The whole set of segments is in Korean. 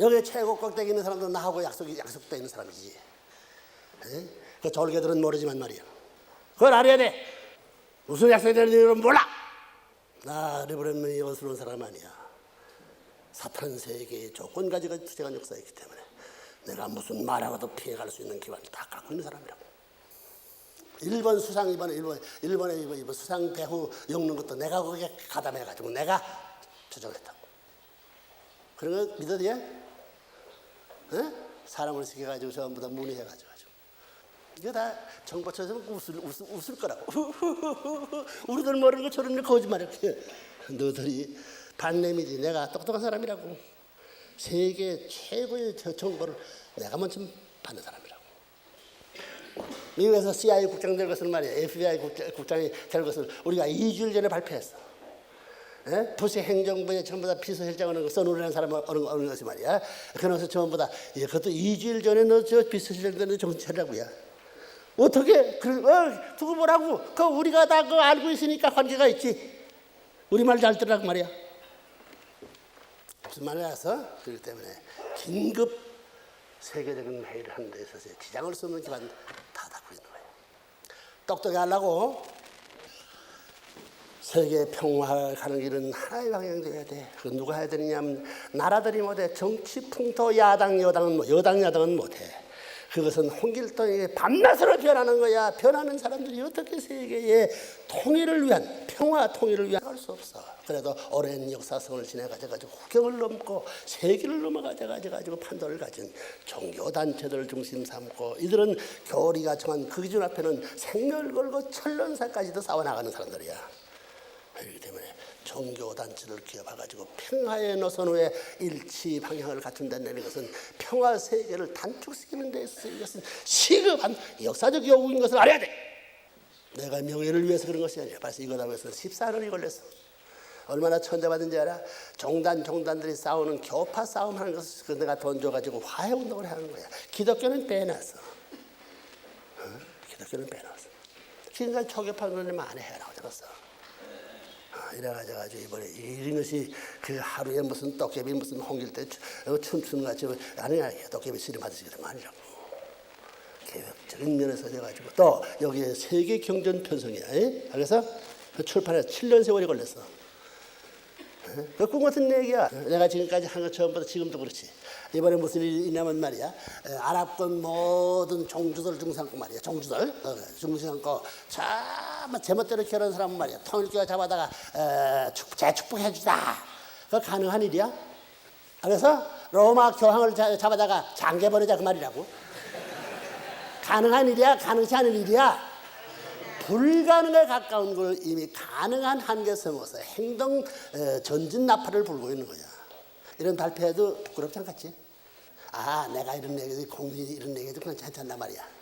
여기 최고 꼭대기 있는 사람도 나하고 약속이 약속돼 있는 사람이지. 에? 그 졸개들은 모르지만 말이야. 그걸 알아야 돼. 무슨 약속이 되는지는 몰라. 나 르브렘이 여스러운 사람 아니야. 사탄 세계의 조건 가지고 투쟁한 역사가 있기 때문에 내가 무슨 말하고도 피해갈 수 있는 기반을 다 갖고 있는 사람이라고. 일본 수상 이번에 일본 일본에 이번, 수상 배후 엮는 것도 내가 거기에 가담해 가지고 내가 조정했다고. 그런 거 믿어도 돼? 어? 사람을 시켜가지고 전부 다 문의해가지고. 이거 다 정보처에서 웃을, 웃을, 웃을 거라고. 우리들 모르는 거 저런 거 거짓말이야. 너들이 반내미지. 내가 똑똑한 사람이라고. 세계 최고의 저 정보를 내가 먼저 받는 사람이라고. 미국에서 CIA 국장 될 것은 말이야. FBI 국장, 국장이 될 것을 우리가 2주일 전에 발표했어. 예? 부시 행정부에 전부 다 비서실장 어느 써놓으라는 사람 어느 어느 것이 말이야. 그래서 전부 다 예, 그것도 2주일 전에 너저 비서실장 되는 정치라고야. 어떻게 그 어, 두고 보라고? 그 우리가 다 그 알고 있으니까 관계가 있지. 우리 말 잘 들으라고 말이야. 무슨 말을 해서 그렇기 때문에 긴급 세계적인 회의를 하는 데 있어서 지장을 수 없는 기반 다 닫고 있는 거예요. 똑똑히 하려고 세계 평화를 가는 길은 하나의 방향되어야 돼. 그 누가 해야 되느냐면 나라들이 못해. 정치 풍토 야당 여당은 뭐 여당 야당은 못해. 그것은 홍길동에게 밤낮으로 변하는 거야. 변하는 사람들이 어떻게 세계의 통일을 위한 평화 통일을 위한 할 수 없어. 그래도 오랜 역사성을 지나가지고 국경을 넘고 세계를 넘어가져가지고 판도를 가진 종교 단체들 중심 삼고 이들은 교리가 정한 그 기준 앞에는 생명을 걸고 천년사까지도 싸워 나가는 사람들이야. 그렇기 때문에 종교 단체를 기업해가지고 평화의 노선 후에 일치 방향을 갖춘다는 것은 평화 세계를 단축시키는 데 있어서 이것은 시급한 역사적 요구인 것을 알아야 돼. 내가 명예를 위해서 그런 것이 아니야. 벌써 이거다 해서 14년이 걸렸어. 얼마나 천대받은지 알아? 종단 종단들이 싸우는 교파 싸움 하는 것을 그 내가 돈 줘가지고 화해 운동을 하는 거야. 기독교는 빼놨어. 어? 기독교는 빼놨어. 지금까지 초교파 안 해라고 들었어. 아, 이래가지고 이번에 이런 것이 그 하루에 무슨 떡개비 무슨 홍길 때 춤추는 같이 아니야 떡개비 씨름 받으시 그런 거 아니라고 계획적인 면에서 돼가지고 또 여기에 세계 경전 편성이야 에? 그래서 그 출판에 7년 세월이 걸렸어 에? 그꿈 같은 얘기야. 내가 지금까지 한 것 처음부터 지금도 그렇지. 이번에 무슨 일이 있냐면 말이야. 에, 아랍권 모든 종주들 중상고 말이야. 종주들. 어, 중상고 참 제멋대로 결혼 사람은 말이야. 통일교가 잡아다가 에, 축- 재축복해주다. 그거 가능한 일이야? 그래서 로마 교황을 자- 잡아다가 장계 버리자 그 말이라고. 가능한 일이야? 가능치 않은 일이야 불가능에 가까운 걸 이미 가능한 한계 섬에서 행동 에, 전진 나팔을 불고 있는 거야. 이런 발표해도 부끄럽지 않겠지? 아, 내가 이런 얘기, 공이 이런 얘기도 그냥 괜찮단 말이야.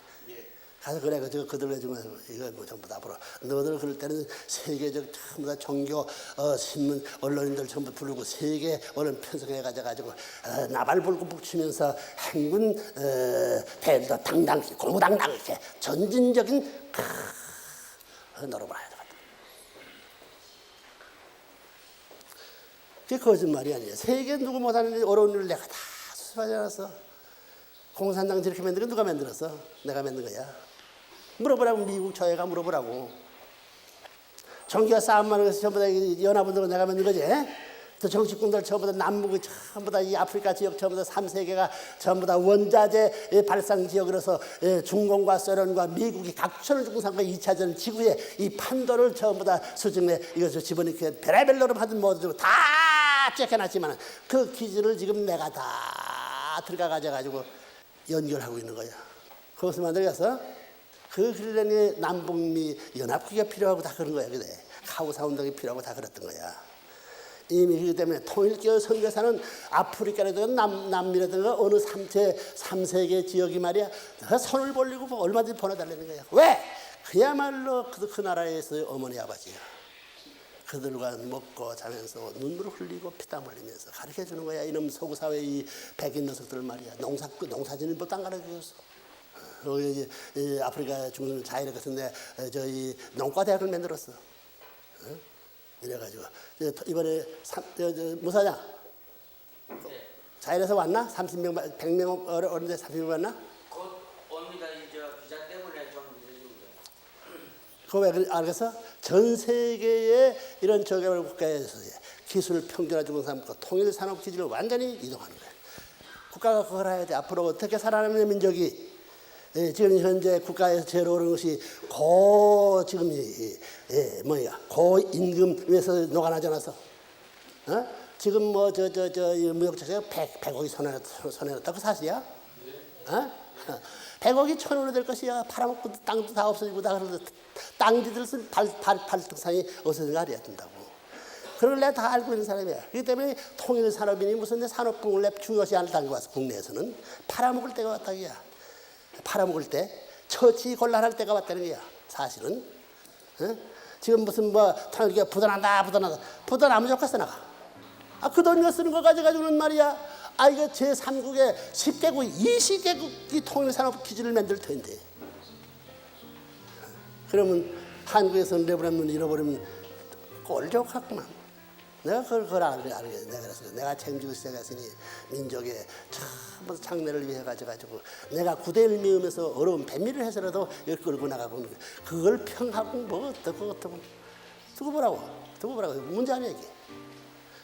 가서 그래, 그, 그들 해주면서 이거 뭐 전부 다 앞으로 너들 그럴 때는 세계적 전부 다 종교, 어, 신문, 언론인들 전부 부르고 세계 언론 편성해 가지고 어, 나발 불고 북치면서 행군 어, 대도 당당, 공무당당 이렇게 전진적인 크, 노력을 해야 되겠다. 그게 거짓말이 아니에요. 세계 누구 못하는 어려운 일을 내가 다 수습하지 않았어. 공산당 저렇게 만든 건 누가 만들었어? 내가 만든 거야. 물어보라고 미국 저해가 물어보라고. 정기가 싸움만 해서 전부 다 연합운동을 내가 만든 거지. 또 정치꾼들 전부 다 남북 전부 다 이 아프리카 지역 전부 다 3세계가 전부 다 원자재 의 발상 지역으로서 예, 중공과 소련과 미국이 각천을 산거 2차전 지구의 이 판도를 전부 다 수중에 이것을 집어넣게 베라벨로로 하든 뭐든 다 쬐켜놨지만 그 기준을 지금 내가 다 들어가 가지고 연결하고 있는 거야. 그것을 만들어서 그 그러려니 남북미 연합국가 필요하고 다 그런 거야. 그래. 카우사 운동이 필요하고 다 그랬던 거야. 그렇기 때문에 통일교 선교사는 아프리카라든가 남, 남미라든가 어느 삼체, 삼세계 지역이 말이야 다 손을 벌리고 뭐 얼마든지 보내달라는 거야. 왜? 그야말로 그, 그 나라에서 어머니 아버지야. 그들과 먹고 자면서 눈물을 흘리고 피땀 흘리면서 가르쳐 주는 거야. 이놈 서구 사회 이 백인 녀석들 말이야. 농사 그 농사짓는 법도 안 가르쳐 줬어. 이 아프리카 중국 자이르 같은데 어, 저희 농과 대학을 만들었어. 어? 이래가지고 저, 이번에 삼, 저, 저, 무사장 자연에서 왔나? 30명, 100명 어른- 어른데 30명 왔나? 곧 옵니다. 이제 비자 때문에 좀 늦어집니다. 그거 왜 그래- 알겠어? 전 세계의 이런 저개발 국가에서 기술 평준화주는 사람과 통일 산업 기지를 완전히 이동하는 거예요. 국가가 그걸 해야 돼. 앞으로 어떻게 살아남는 민족이 예, 지금 현재 국가에서 제일 어려운 것이 고 지금 예, 뭐야 고임금 위에서 녹아나지 않아서 어? 지금 뭐 저 저 저 무역자재가 100, 100억이 손에 손해났다고 그 사실이야? 어? 100억이 천 원이 될 것이야. 팔아먹고 땅도 다 없어지고 다 그러고 땅지들 쓴 발, 발, 발등상이 거 알아야 된다고. 그걸 내가 다 알고 있는 사람이야. 그렇기 때문에 통일 산업이니 무슨 내 중요시 안 당겨 왔어. 국내에서는 팔아먹을 때가 왔다 이야. 팔아먹을 때 처치 곤란할 때가 왔다는 거야. 사실은. 어? 지금 무슨 뭐 통일기가 부도난다 부도난다 부도나면 좋겠어 나가. 아, 그 돈 쓰는 거 가져가지고는 말이야. 아, 이거 제3국의 10개국, 20개국이 통일산업 기지를 만들 텐데. 그러면 한국에서 레버넌을 잃어버리면 꼴 좋겠구만. 내가 그걸, 그걸 알게, 내가 그래서 내가 책임지고 시작했으니 민족의 전부 장래를 위해 가져가지고 내가 구대를 미우면서 어려운 배밀을 해서라도 이걸 끌고 나가고 그걸 평하고 뭐 어떻고 어떻고 두고 보라고. 두고 보라고. 문제 아니야 이게.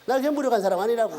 나 그냥 무력한 사람 아니라고.